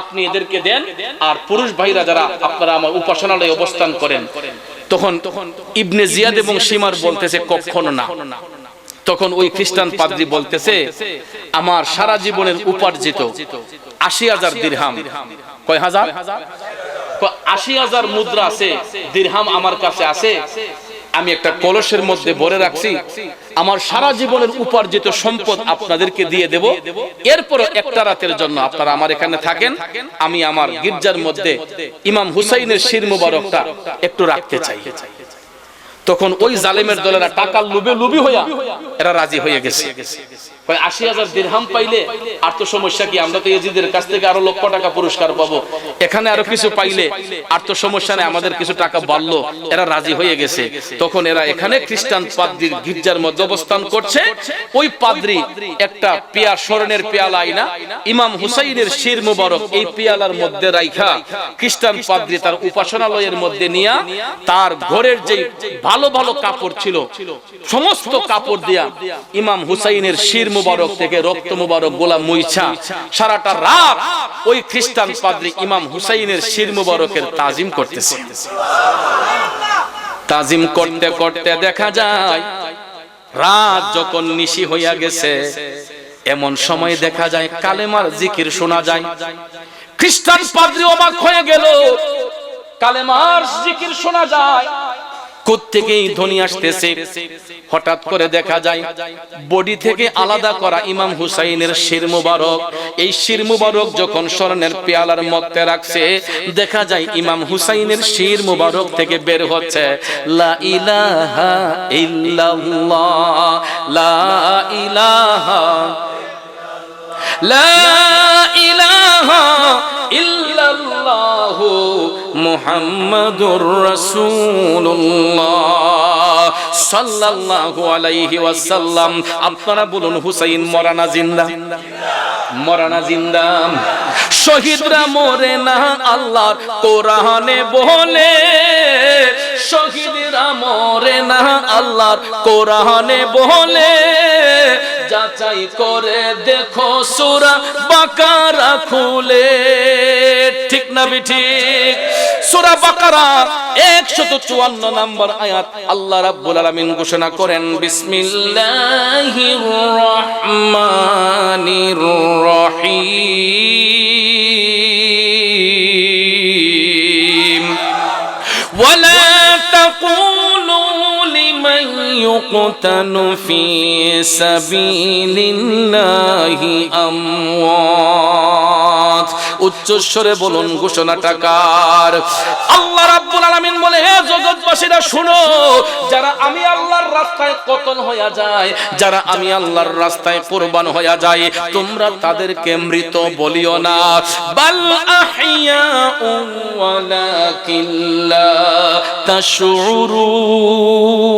আপনি এদেরকে দেন, আর পুরুষ ভাইরা যারা আপনারা আমার উপাসনালয়ে অবস্থান করেন, তখন তখন ইবনে জিয়াদ এবং সীমার বলতেছে, কখনো না। তখন ওই খ্রিস্টান পাদ্রি বলতেছে, আমার সারা জীবনের উপার্জিত আশি হাজার দিরহাম। কয় হাজার? আশি হাজার মুদ্রা আছে, দিরহাম আমার কাছে আছে। আমি একটা কলসের মধ্যে ভরে রাখছি। আমার সারা জীবনের উপার্জিত সম্পদ আপনাদেরকে দিয়ে দেব। এরপর একটা রাতের জন্য আপনারা আমার এখানে থাকেন। আমি আমার গির্জার মধ্যে ইমাম হুসাইনের শির মুবারকটা একটু রাখতে চাই। তখন ওই জালেমের দলেরা টাকার লুবে লুবি হইয়া এরা রাজি হয়ে গেছে। আশি হাজার পাইলে আর তো সমস্যা কি? আমরা তো কাছ থেকে আরও লক্ষ টাকা পুরস্কার পাবো। এখানে আরও কিছু পাইলে আর তো সমস্যা নেই, আমাদের কিছু টাকা বাড়লো, এরা রাজি হয়ে গেছে। তখন এরা এখানে খ্রিস্টান পাদ্রির গির্জার মধ্যে অবস্থান করছে। ওই পাদ্রি একটা পেয়া স্মরণের পেয়ালা আইনা, ইমাম হুসাইনের শির মুবারক এই পেয়ালার মধ্যে রাইখা খ্রিস্টান পাদ্রি তার উপাসনালয়ের মধ্যে নিয়া তার ঘরের যে ভালো ভালো কাপড় ছিল, সমস্ত কাপড় দিয়া ইমাম হুসাইনের শির মুবারক থেকে রক্ত মুবারক গোলা মুইছা। সারাটা রাত ওই খ্রিস্টান পাদ্রী ইমাম হুসাইনের শির মুবারকের তাজিম করতেছে। তাজিম করতে করতে দেখা যায়, রাত যখন নিশি হইয়া গেছে, এমন সময় দেখা যায় কালেমার জিকির শোনা যায়। খ্রিস্টান পাদ্রী অবাক হয়ে গেল, কালেমার জিকির শোনা যায়। কোত্থেকেই ধ্বনি আসতেছে? হঠাৎ করে দেখা যায়, বডি থেকে আলাদা করা ইমাম হুসাইনের শির মুবারক। এই শির মুবারক যখন স্বর্ণের পেয়ালার মধ্যে রাখছে, দেখা যায় ইমাম হুসাইনের শির মুবারক থেকে বের হচ্ছে। লা ইলাহা ইল্লাল্লাহ, লা ইলাহা লা ইলাহা ইল্লাল্লাহু। মুহাম্মাদুর রাসূলুল্লাহ সাল্লাল্লাহু আলাইহি ওয়াসাল্লাম। আপনারা বলুন, হুসাইন মরানা জিন্দা? মরানা জিন্দা। শহীদরা মরে না, আল্লাহর কোরআনে বলে। শহীদরা মরে না, আল্লাহর কোরআনে বলে। যাচাই করে দেখো সুরা বাকারা খুলে। ঠিক না বি ঠিক? সূরা 154 নম্বর আয়াত আল্লাহ রাব্বুল আলামিন ঘোষণা করেন, বিসমিল্লাহির রহমানির রহিম। ওয়ালা তাকুলু লি لمن يقتل في سبيل الله أموات উচ্চস্বরে বলুন ঘোষণাটা কার আল্লাহ রাব্বুল আলামিন বলে হে জগৎবাসীরা শুনো যারা আমি আল্লাহর রাস্তায় কতন হইয়া যায় যারা আমি আল্লাহর রাস্তায় কুরবান হইয়া যায় তোমরা তাদেরকে মৃত বলিও না বাল আহইয়া ওয়ালাকিন লা তাশউরুন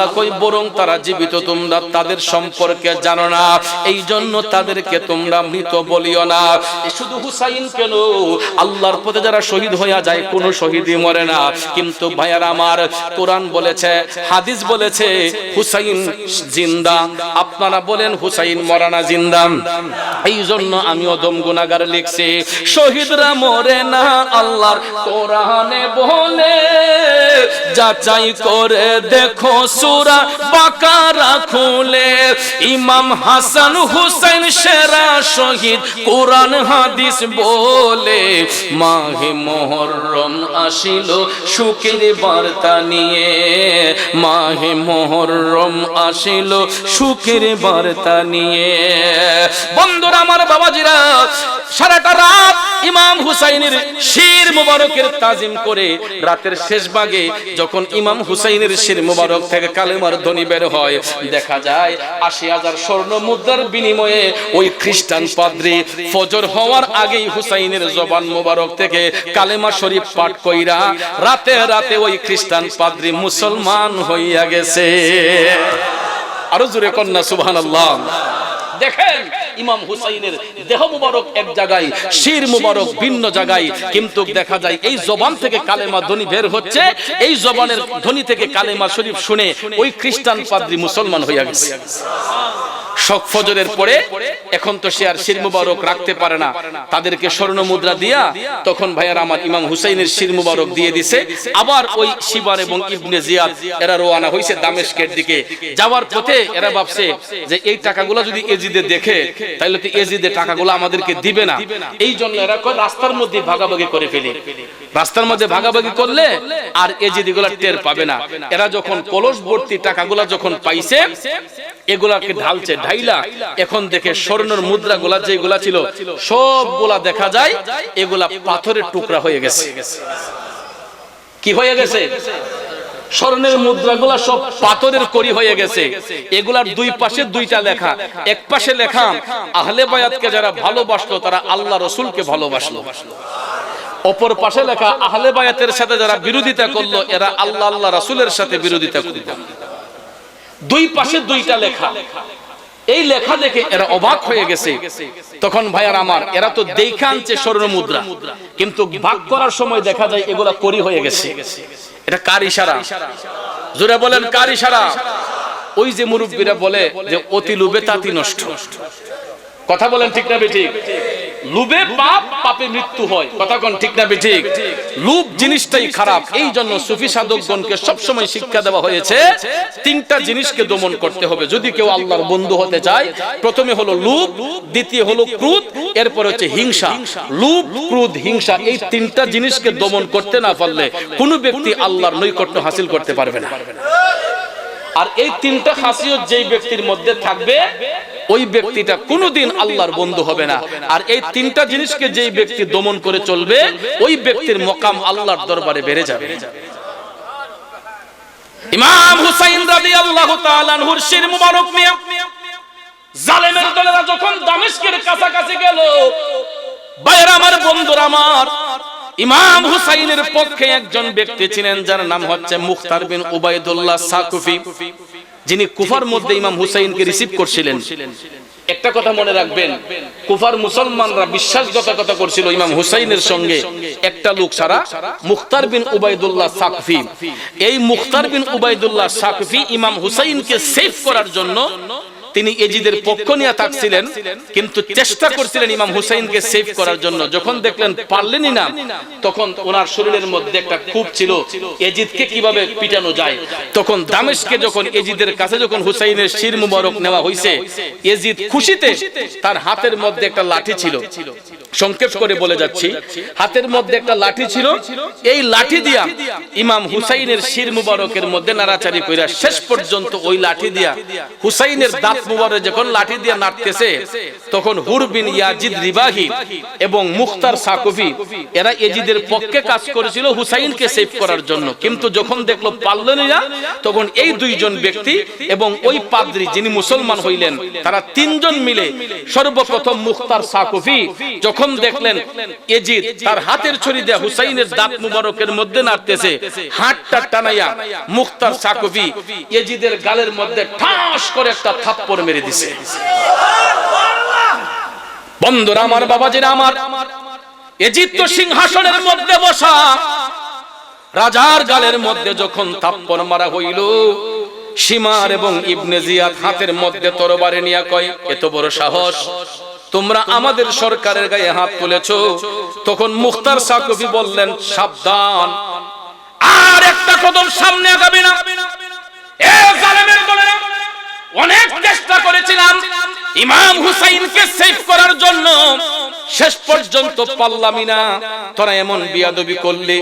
আল্লাহ কই, বরং তারা জীবিত, তোমরা তাদের সম্পর্কে জানো না। এই জন্য তাদেরকে তোমরা মৃত বলিও না। শুধু হুসাইন কেন? আল্লাহর পথে যারা শহীদ হইয়া যায়, কোন শহীদই মরে না। কিন্তু ভাইয়ার আমার, কোরআন বলেছে, হাদিস বলেছে, হুসাইন জিন্দা। আপনারা বলেন, হুসাইন মরানা জিন্দা? এই জন্য আমিও দম গুনাগার লিখছি, শহীদরা মরে না, আল্লাহর কোরআনে বলে যাচাই করে দেখো সুরা বাকারা খুলে, ইমাম হাসান হুসেন সেরা শহীদ কোরআন হাদিস বলে, মাহে মোহরম আসিল, সুখের বার্তা নিয়ে। মাহে মোহরম আসিল, সুখের বার্তা নিয়ে। বন্ধুরা, আমার বাবাজিরা, সারাটা রাত ইমাম হুসাইনের শির মুবারকের তাজিম করে রাতের শেষ ভাগে যখন ইমাম হুসাইনের শির মুবারক থেকে কালেমার ধ্বনি বের হয়। দেখা যায় আশি হাজার স্বর্ণ মুদ্রার বিনিময়ে ওই খ্রিস্টান পাদ্রি ফজর হওয়ার আগেই হুসাইনের জবান মোবারক থেকে কালেমা শরীফ পাঠ কইরা রাতে রাতে ওই খ্রিস্টান পাদ্রি মুসলমান হইয়া গেছে। আরও জোরে কন্যা, সুবহানাল্লাহ। দেখেন, ইমাম হুসাইনের দেহ মুবারক এক জায়গায়, শির মুবারক ভিন্ন জায়গায়, কিন্তু দেখা যায় এই জবান থেকে কালেমা ধ্বনি বের হচ্ছে, এই জবানের ধ্বনি থেকে কালেমা শরীফ শুনে ওই খ্রিস্টান পাদ্রী মুসলমান হইয়া গেছে। শখ ফজরের পরে এখন তো সে আর শির মুবারক রাখতে পারে না। তাদেরকে স্বর্ণ মুদ্রা দিয়া তখন ভাইয়ার আমার ইমাম হুসাইনের শির মুবারক দিয়ে দিছে। আবার ওই শিবার এবং ইবনে জিয়াদ এরা রওনা হইছে দামেশকের দিকে। যাওয়ার পথে এরা ভাবছে যে এই টাকাগুলো যদি এজিদে দেখে তাহলে তো এজিদে টাকাগুলো আমাদেরকে দিবে না। এই জন্য এরা রাস্তার মধ্যে ভাগাভাগি করে ফেলে। রাস্তার মধ্যে ভাগাভাগি করলে আর এজিদ এগুলা টের পাবে না। এরা যখন কলস ভর্তি টাকাগুলা যখন পাইছে এগুলাকে ঢালছে ঢাইলা এখন দেখে স্বর্ণের মুদ্রাগুলা যেগুলা ছিল সবগুলা দেখা যায় এগুলা পাথরের টুকরা হয়ে গেছে। কি হয়ে গেছে? স্বর্ণের মুদ্রাগুলা সব পাথরের করি হয়ে গেছে। এগুলার দুই পাশে দুইটা লেখা। এক পাশে লেখা আহলে বায়াতকে যারা ভালোবাসলো তারা আল্লাহ রসুলকে ভালোবাসলো। অপর পাশে লেখা আহলে বায়াতের সাথে যারা বিরোধিতা করল এরা আল্লাহ আল্লাহ রাসূলের সাথে বিরোধিতা করল। দুই পাশে দুইটা লেখা। এই লেখা দেখে এরা অবাক হয়ে গেছে। তখন ভাইয়ার আমার, এরা তো দেখা আনছে স্বর্ণ মুদ্রা। কিন্তু ভাগ করার সময় দেখা যায় এগুলা করি হয়ে গেছে। এটা কার ইশারা? জোরে বলেন, কার ইশারা? ওই যে মুরব্বীরা বলে যে, অতি লোভে তাতি নষ্ট। কথা বলেন ঠিক না বেঠিক? লুবে পাপ পাপে মৃত্যু হয়। কথা কোন ঠিক না বেঠিক। লুব জিনিসটাই খারাপ। এই জন্য সুফি সাধকগণকে সবসময় শিক্ষা দেওয়া হয়েছে তিনটা জিনিসকে দমন করতে হবে। যদি কেউ আল্লাহর বন্ধু হতে চায় প্রথমে হলো লুব দ্বিতীয় হলো ক্রোধ এরপর হচ্ছে হিংসা। লুব ক্রোধ হিংসা এই তিনটা জিনিসকে দমন করতে না পারলে কোনো ব্যক্তি আল্লাহর নৈকট্য হাসিল করতে পারবে না। আর এই তিনটা খাসিয়ত যেই ব্যক্তির মধ্যে থাকবে, ওই ব্যক্তিটা কোনোদিন আল্লাহর বন্ধু হবে না। আর এই তিনটা জিনিসকে যেই ব্যক্তি দমন করে চলবে, ওই ব্যক্তির মকাম আল্লাহর দরবারে বেড়ে যাবে। ইমাম হুসাইন রাদিয়াল্লাহু তাআলা আনহুর শির মুবারক মিয়া জালেমের দলেরা যখন দামেস্কের কাছাকাছি গেল, বাইরে আমার বন্ধুরা আমার ইমাম হুসাইনের পক্ষে একজন ব্যক্তি ছিলেন, যার নাম হচ্ছে মুখতার বিন উবাইদুল্লাহ সাকুফি, যিনি কুফার মধ্যে ইমাম হুসাইনকে রিসিভ করছিলেন। একটা কথা মনে রাখবেন, কুফার মুসলমানরা বিশ্বাসঘাতকতা করছিল ইমাম হুসাইনের সঙ্গে। একটা লোক ছাড়া মুখতার বিন উবাইদুল্লাহ সাকফি। এই মুখতার বিন উবাইদুল্লাহ সাকফি ইমাম হুসাইনকে সেভ করার জন্য তিনি এজিদের পক্ষ নিয়ে থাকছিলেন, কিন্তু চেষ্টা করছিলেন ইমাম হুসাইনকে সেভ করার জন্য। যখন দেখলেন পারলেনই না, তখন ওনার শরীরের মধ্যে একটা খুব ছিল, এজিদকে কীভাবে পিটানো যায়? তখন দামেশকে যখন এজিদের কাছে যখন হুসাইনের শির মুবারক নেওয়া হয়েছে এজিদ খুশিতে তার হাতের মধ্যে একটা লাঠি ছিল। সংক্ষেপ করে বলে যাচ্ছি। হাতের মধ্যে একটা লাঠি ছিল। এই লাঠি দিয়া ইমাম হুসাইনের শির মুবারকের মধ্যে নাড়াচাড়ি কইরা শেষ পর্যন্ত ওই লাঠি দিয়া হুসাইনের দাঁত মুবারক যখন লাঠি দিয়া নাড়তেছে, তখন হুর বিন ইয়াজিদ রিবাহি এবং মুখতার সাকুফি, এরা এজিদের পক্ষে কাজ করেছিল হুসাইনকে সেভ করার জন্য। কিন্তু যখন দেখল পারলেন না তখন এই দুইজন ব্যক্তি এবং ওই পাদ্রী যিনি মুসলমান হইলেন, তারা তিনজন মিলে সর্বপ্রথম মুখতার সাকুফি যখন দেখলেন এজিদ তার হাতের ছড়ি দেয়া হুসাইনের দাঁত মুবারকের মধ্যে নাড়তেছে, হাতটা টানাইয়া মুখতার সাকুফি এজিদের গালের মধ্যে ঠাস করে একটা থাপ্পড় মেরে দিছে। বন্ধুরা আমার বাবাজিরা আমার, এজিদ তো সিংহাসনের মধ্যে বসা, রাজার গালের মধ্যে যখন থাপ্পড় মারা হইল, সীমার এবং ইবনে জিয়াদ হাতের মধ্যে তরবারে নিয়ে কয়, এত বড় সাহস তোমরা আমাদের সরকারের গায়ে হাত তুলেছ। তখন মুখতার সাকবি বললেন, সাবধান। আর একটা কদম সামনে আগাবে না। এ জালেমের অনেক চেষ্টা করেছিলাম ইমাম হুসাইনকে সেভ করার জন্য। শেষ পর্যন্ত পারলামই না। তোরা এমন বিয়াদবি করলে,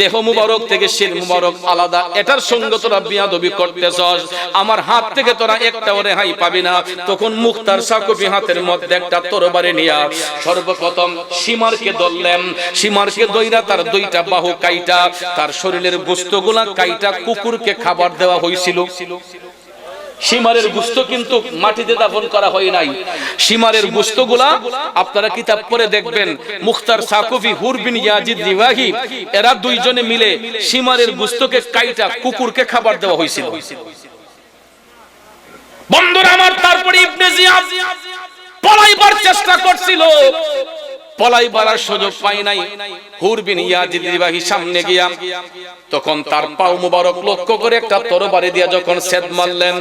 দেহ মুবারক থেকে শির মুবারক আলাদা। এটার সঙ্গে তোরা বিয়াদবি করতে করতেছস। আমার হাত থেকে তোরা একটা রেহাই পাবি না। তখন মুখতার সাকুবি হাতের মধ্যে একটা তরবারি নিয়া সর্বপ্রথম সীমারকে ধরলেন। সীমারকে দইরা তার দুইটা বাহু কাইটা, তার শরীরের গোস্তগুলা কাইটা কুকুরকে খাবার দেওয়া হয়েছিল সীমারের গুস্ত কিন্তু মাটিতে দাফন করা হয় নাই। সীমারের গুস্তগুলা আপনারা কিতাব পড়ে দেখবেন। মুখতার সাকুফি, হুরবিন ইয়াজিদ, রিওয়াহি, এরা দুইজনে মিলে সীমারের গুস্তকে কাইটা কুকুরকে খাবার দেওয়া হয়েছিল। বন্ধুরা আমার, তারপরে ইবনে জিয়াদ পলাইবার চেষ্টা করছিল। পলাই বলার সুযোগ পাই নাই। হুরবিন ইয়াজিদ রিবাহি সামনে গিয়া তখন তার পাও মুবারক লক্ষ্য করে একটা তরবারি দিয়া যখন সেদ মারলেন,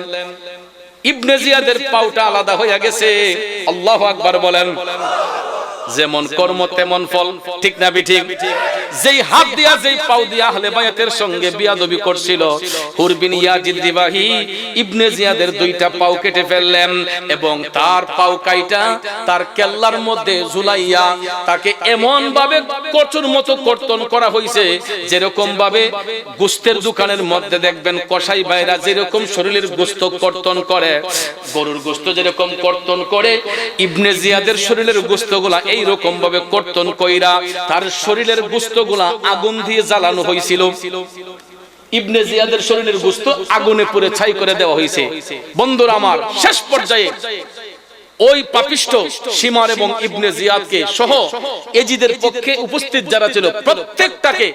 ইবনে জিয়াদের পাউটা আলাদা হয়ে গেছে। আল্লাহু আকবার বলেন যেমন কর্ম তেমন ফল, ঠিক না ঠিক? যেই হাত দিয়া, যেই পাও দিয়া আহলে বায়াতের সঙ্গে বিয়াদবি করছিল, হুরবিন ইয়াজিদ দিবাহি ইবনে জিয়াদের দুইটা পাও কেটে ফেললেন এবং তার পাও কাইটা তার কেল্লার মধ্যে ঝুলাইয়া তাকে এমন ভাবে কচুর মতো কর্তন করা হয়েছে যেরকম ভাবে গোস্তের দোকানের মধ্যে দেখবেন কসাই ভাইরা যেরকম শরীরের গোস্ত কর্তন করে, গরুর গোস্ত যেরকম কর্তন করে, ইবনে জিয়াদের শরীরের গোস্তগুলা এই রকম ভাবে কর্তন কইরা তার শরীরের গুস্তগুলা আগুন দিয়ে জ্বালানো হয়েছিল ইবনে জিয়াদের শরীরের গুস্ত আগুনে পুড়ে ছাই করে দেওয়া হয়েছে বন্ধুরা আমার, শেষ পর্যায়ে ওই পাপিষ্ট সীমার এবং ইবনে জিয়াদকে সহ এজিদের পক্ষে উপস্থিত যারা ছিল, প্রত্যেকটাকে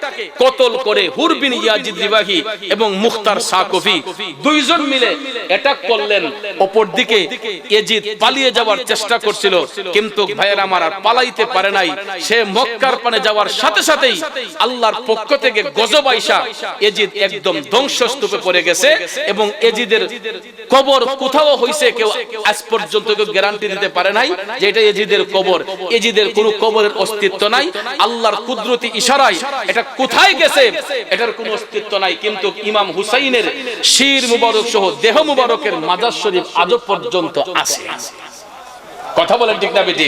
কতল করে হুরবিন ইয়াজিদ রিবাহি এবং মুখতার সাকফি দুইজন মিলে অ্যাটাক করলেন। অপর দিকে এজিদ পালিয়ে যাওয়ার চেষ্টা করছিল, কিন্তু ভাইয়ের আমার আর পালাইতে পারে নাই। সে মক্কার পানে যাওয়ার সাথে সাথেই আল্লাহর পক্ষ থেকে গজব আইসা এজিদ একদম ধ্বংসস্তূপে পড়ে গেছে এবং এজিদের কবর কোথাও হইছে কেউ আজ পর্যন্ত কেউ দিতে পারে নাই যে এটা এজিদের কবর। এজিদের কোনো কবরের অস্তিত্ব নাই, আল্লাহর কুদরতি ইশারায় এটা কোথায় গেছে, এটার কোনো অস্তিত্ব নাই। কিন্তু ইমাম হুসাইনের শির মুবারক সহ দেহ মুবারকের মাজার শরীফ আজও পর্যন্ত আছে। কথা বলেন ঠিক না বেটি।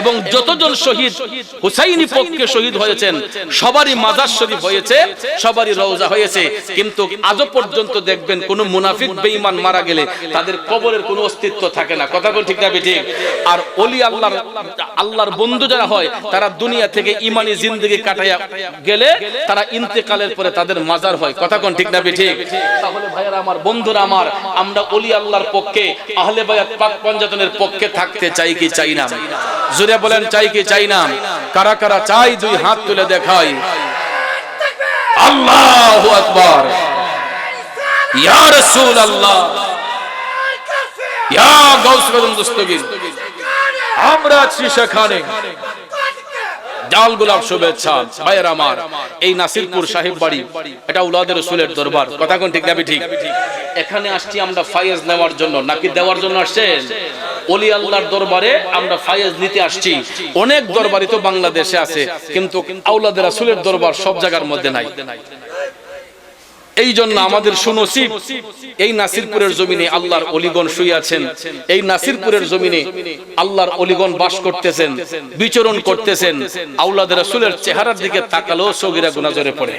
এবং যতজন শহীদ হুসাইনি পক্ষে শহীদ হয়েছেন, সবারই মাজার শরীফ হয়েছে, সবারই রওজা হয়েছে। কিন্তু আজও পর্যন্ত দেখবেন কোন মুনাফিক বেঈমান মারা গেলে তাদের কবরের কোনো অস্তিত্ব থাকে না। কথা কোন ঠিক না বেটি। আর ওলি আল্লাহর আল্লাহর বন্ধু যারা হয়, তারা দুনিয়া থেকে ইমানি জিন্দগি কাটাইয়া গেলে তারা ইন্তেকালের পরে তাদের মাজার হয়। কথা কোন ঠিক না বেটি। তাহলে ভাইয়ারা আমার, বন্ধুরা আমার, আমরা ওলি আল্লাহর পক্ষে, আহলে বায়াত পাক পঞ্জাতনের পক্ষে থাকতে চাই কি চাই না? জুড়ে বলেন, চাই কি চাই না? কারা কারা চাই, দুই হাত তুলে দেখাই। আল্লাহু আকবার। ইয়া রাসূলুল্লাহ। ইয়া গাউস দস্তগীর আমরা আছি সেখানে। জাল গোলাপ শুভেচ্ছা। ভাইয়ের আমার, এই নাসিরপুর সাহেব বাড়ি, এটা উলাদের রসুলের দরবার। কথা কোন ঠিক নাবি ঠিক? এখানে আসছি আমরা ফায়েজ নেওয়ার জন্য। নাকি দেওয়ার জন্য আসছেন? অলি আল্লাহর দরবারে আমরা ফায়েজ নিতে আসছি। অনেক দরবারই তো বাংলাদেশে আছে, কিন্তু আউলাদের রাসূলের দরবার সব জায়গার মধ্যে নাই। এই জন্য আমাদের সুনসিব এই নাসিরপুরের জমিনে আল্লাহর অলিগন শুয়ে আছেন। এই নাসিরপুরের জমিনে আল্লাহর অলিগন বাস করতেছেন, বিচরণ করতেছেন আউলাদের রাসূলের চেহারার দিকে তাকালো সগিরা গুনাজরে পড়ে।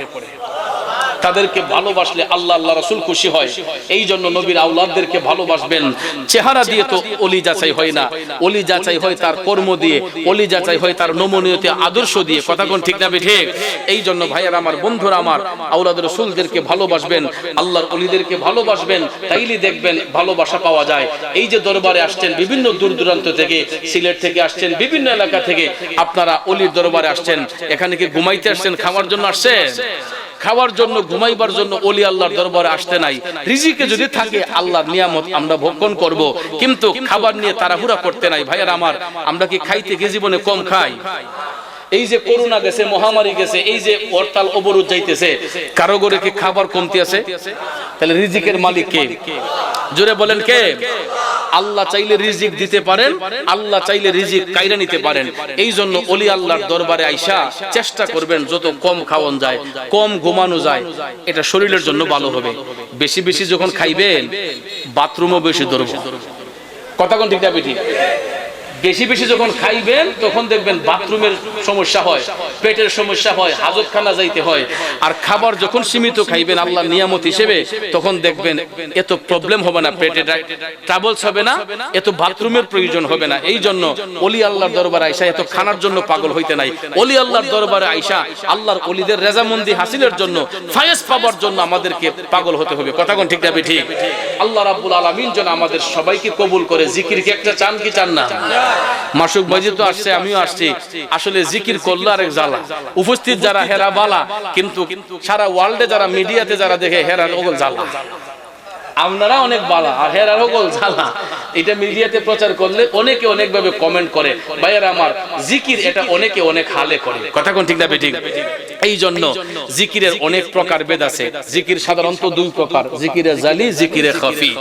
তাদেরকে ভালোবাসলে আল্লাহ আল্লাহ রসুল খুশি হয়। এই জন্য নবীর আউলাদদেরকে ভালোবাসবেন। চেহারা দিয়ে তো অলি যাচাই হয় না। অলি যাচাই হয় তার কর্ম দিয়ে, অলি যাচাই হয় তার নমনীয়তে, আদর্শ দিয়ে। কথা কোন ঠিক না ঠিক? এই জন্য ভাইয়ার আমার, বন্ধুরা আমার আউলাদ রসুলদেরকে ভালোবাসবেন, আল্লাহর অলিদেরকে ভালোবাসবেন, তাইলে দেখবেন ভালোবাসা পাওয়া যায়। এই যে দরবারে আসছেন বিভিন্ন দূর দূরান্ত থেকে, সিলেট থেকে আসছেন, বিভিন্ন এলাকা থেকে, আপনারা অলির দরবারে আসছেন। এখানে কি ঘুমাইতে আসছেন, খাওয়ার জন্য আসছেন? খাওয়ার জন্য, ঘুমাইবার জন্য অলি আল্লাহর দরবারে আসতে নাই। রিজিকে যদি থাকে, আল্লাহর নিয়ামত আমরা ভক্ষণ করব। কিন্তু খাবার নিয়ে তাড়াহুড়া করতে নাই। ভাইয়ার আমার, আমরা কি খাইতে গিয়ে জীবনে কম খাই? এই যে করোনা গেছে মহামারী গেছে এই যে হরতাল অবরোধ যাইতেছে কারও ঘরে কি খাবার কমতি আছে? তাহলে রিজিকের মালিক কে? জোরে বলেন কে? আল্লাহ চাইলে রিজিক দিতে পারেন আল্লাহ চাইলে রিজিক কাইরা নিতে পারেন। এই জন্য অলি আল্লাহর দরবারে আইসা চেষ্টা করবেন যত কম খাওয়ান যায় কম ঘুমানো যায় এটা শরীরের জন্য ভালো হবে। বেশি বেশি যখন খাইবেন বাথরুমও বেশি ধরবো। কথা কোন ঠিক না ঠিক বেশি বেশি যখন খাইবেন, তখন দেখবেন বাথরুমের সমস্যা হয়, পেটের সমস্যা হয়, হাজতখানা যাইতে হয়। আর খাবার যখন সীমিত খাইবেন আল্লাহর নিয়ামত হিসেবে, তখন দেখবেন এত প্রবলেম হবে না, পেটে ট্রাভেলস হবে না, এত বাথরুমের প্রয়োজন হবে না। এই জন্য অলি আল্লাহর দরবারে আইসা এত খানার জন্য পাগল হইতে নাই। অলি আল্লাহর দরবারে আইসা আল্লাহর অলিদের রেজামন্দি হাসিলের জন্য ফায়েজ পাবার জন্য আমাদেরকে পাগল হতে হবে। কথা কোন ঠিক না ঠিক আল্লাহ রাব্বুল আলামিন যেন আমাদের সবাইকে কবুল করে। জিকির কি একটা চান কি চান না? মাসুক ভাইজি তো আসছে, আমিও আসছি। আসলে জিকির করল আরেক জ্বালা। উপস্থিত যারা হেরা বালা, কিন্তু সারা ওয়ার্ল্ডে যারা মিডিয়াতে যারা দেখে হেরার ওগল জ্বালা। আপনারা অনেক বালা, আর হেরার ওগল জ্বালা। এটা মিডিয়াতে প্রচার করলে অনেকে অনেকভাবে কমেন্ট করে, ভাইয়ার আমার জিকির এটা অনেকে অনেক হালে করে। কথা কোন ঠিক না, বেঠিক? এই জন্য জিকিরের অনেক প্রকার বেদ আছে। জিকির সাধারণত দুই প্রকার। জিকিরে জালি জিকিরে খাফি।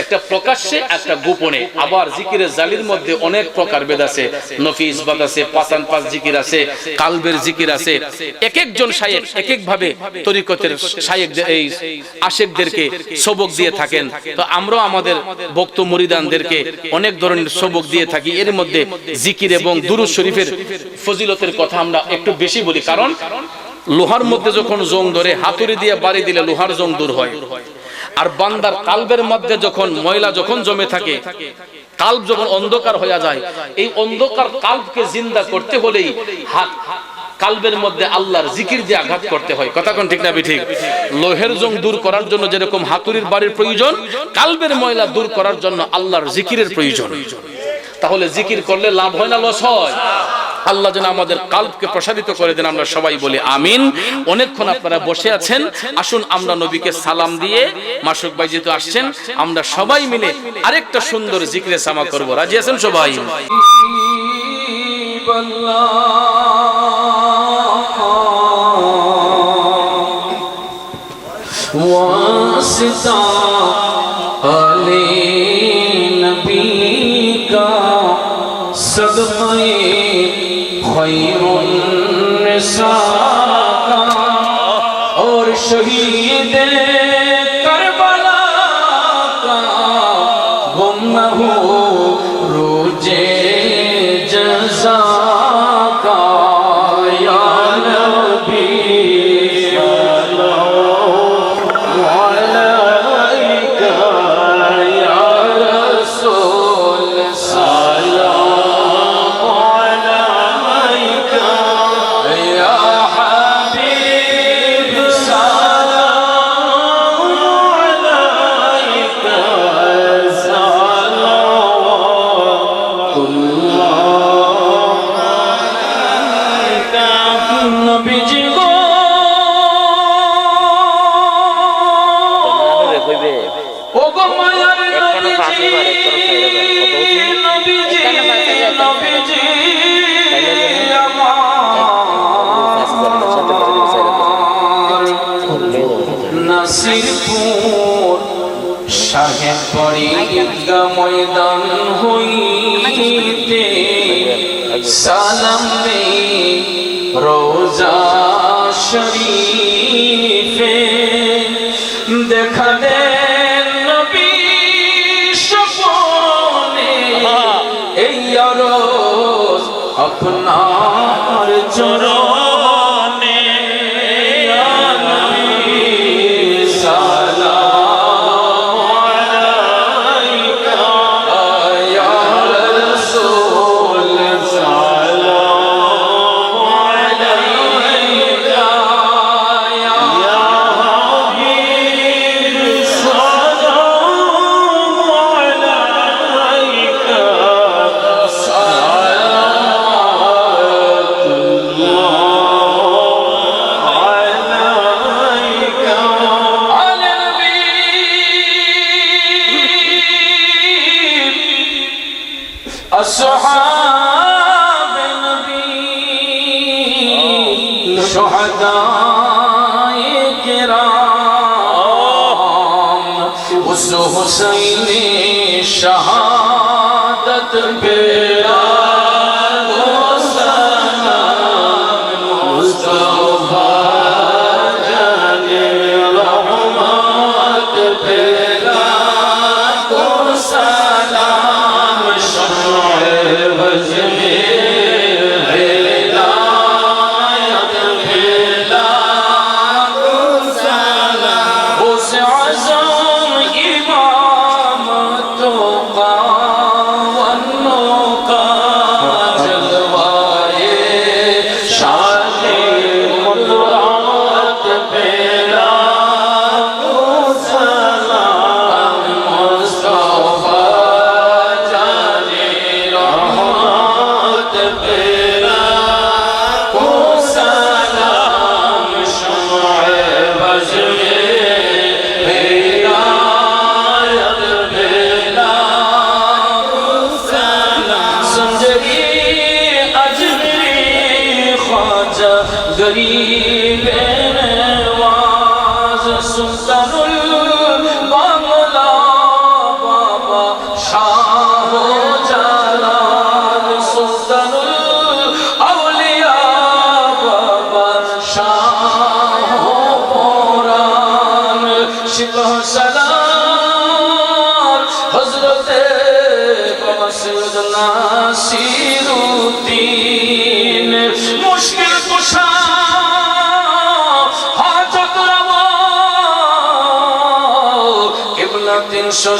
একটা প্রকাশ্যে একটা গোপনে। আবার জিকিরে জালির মধ্যে অনেক প্রকার বেদ আছে। নফি ইসবাত আছে পাসান পাস জিকির আছে কালবের জিকির আছে। এক একজন শায়েক এক এক ভাবে তরিকতের শায়েক এই আশেকদেরকে সবক দিয়ে থাকেন। তো আমরাও আমাদের ভক্ত মুরিদানদেরকে অনেক ধরনের সবক দিয়ে থাকি। এর মধ্যে জিকির এবং দুরুজ শরীফের ফজিলতের কথা আমরা একটু বেশি বলি। কারণ লোহার মধ্যে যখন জং ধরে, হাতুড়ি দিয়ে বাড়ি দিলে লোহার জং দূর হয়। আর বান্দার কালবের মধ্যে যখন ময়লা যখন জমে থাকে, কাল্ব যখন অন্ধকার হয়ে যায়, এই অন্ধকার কাল্বকে জিন্দা করতে হলেই হাত, কালবের মধ্যে আল্লাহর জিকির দিয়ে আঘাত করতে হয়। কথা কোন ঠিক না ঠিক? লোহের জং দূর করার জন্য যেরকম হাতুড়ির বাড়ির প্রয়োজন, কালবের ময়লা দূর করার জন্য আল্লাহর জিকিরের প্রয়োজন। তাহলে জিকির করলে লাভ হয় না, লস হয়? আল্লাহ যেন আমাদের কাল্পকে প্রসারিত করে দেন, আমরা সবাই বলি আমিন। অনেকক্ষণ আপনারা বসে আছেন, আসুন আমরা নবীকে সালাম দিয়ে, মাসুক ভাই যেহেতু আসছেন, আমরা সবাই মিলে আরেকটা সুন্দর জিক্রে সামা করব। রাজি আছেন সবাই? واسطہ علی نبی کا خير النساء اور شہید কইবে ওগো মায়ার? নবীজি নবীজি। নাসিরপুর সাহেব ময়দান হইতে সালাম রোজা শরীফে আপনার शहादत के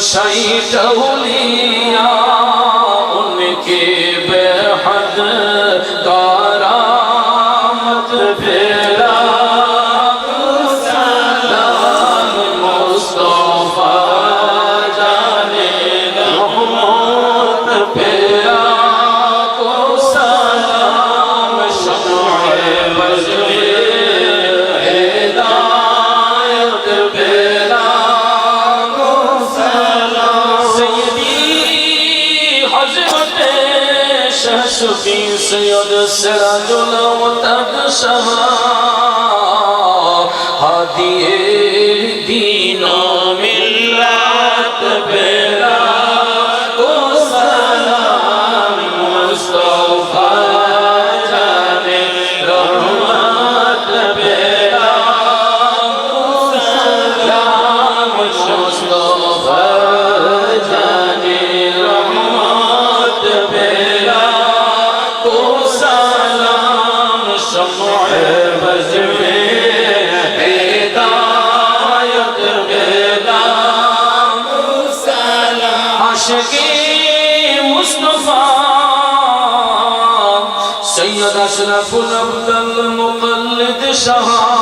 ষাট سراج المتق المقلد شها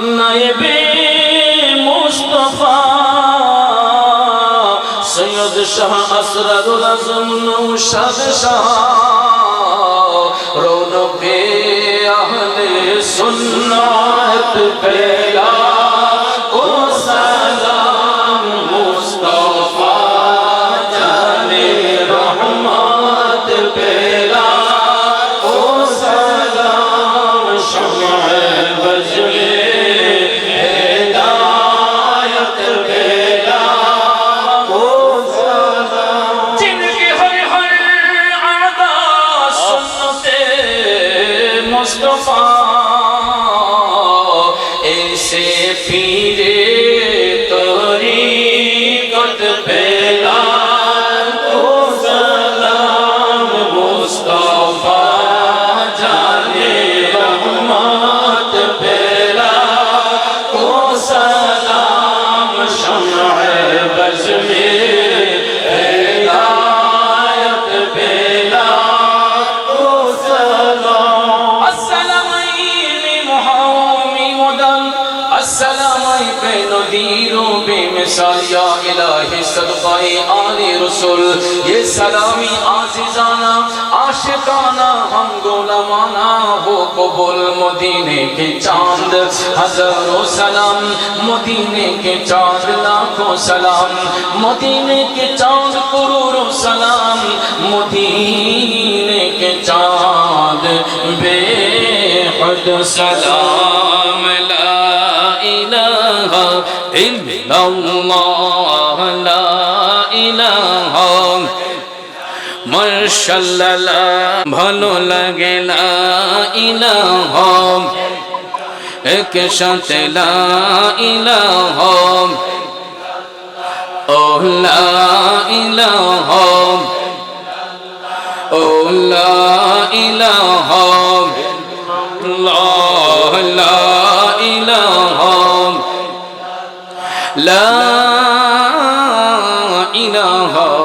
نائب مصطفى سيد شاه أسرار العظم نوشاد شاه رونق أهل سنت بلا ফিরে ہو مدینے کے چاند ہزاروں سلام، مدینے کے چاند، لاکھوں سلام، مدینے کے چاند کروروں سلام، مدینے کے چاند، بے حد سلام، لا إله إلا الله لا إله সাল্লাল্লাহ ভালো লাগে লা ইলাহা একসাথে লা ইলাহা ও লা ইলাহা লা লা ইলাহা লা ইলাহা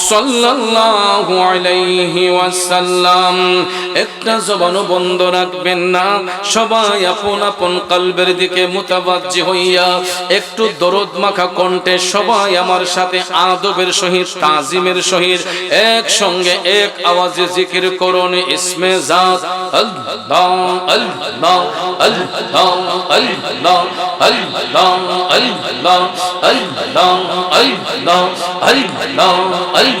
সাল্লাল্লাহু আলাইহি ওয়াসাল্লাম একটা জবান বন্ধ রাখবেন না সবাই আপন আপন কলবের দিকে মুতাবাজ্জি হইয়া একটু দরদ মাখা কণ্ঠে সবাই আমার সাথে আদবের সহিত তাজিমের সহিত এক সঙ্গে এক আওয়াজে জিকির করুন ইসমে জাত আল্লাহ আল্লাহ আল্লাহ আল্লাহ আল্লাহ আল্লাহ আল্লাহ আল্লাহ আল্লাহ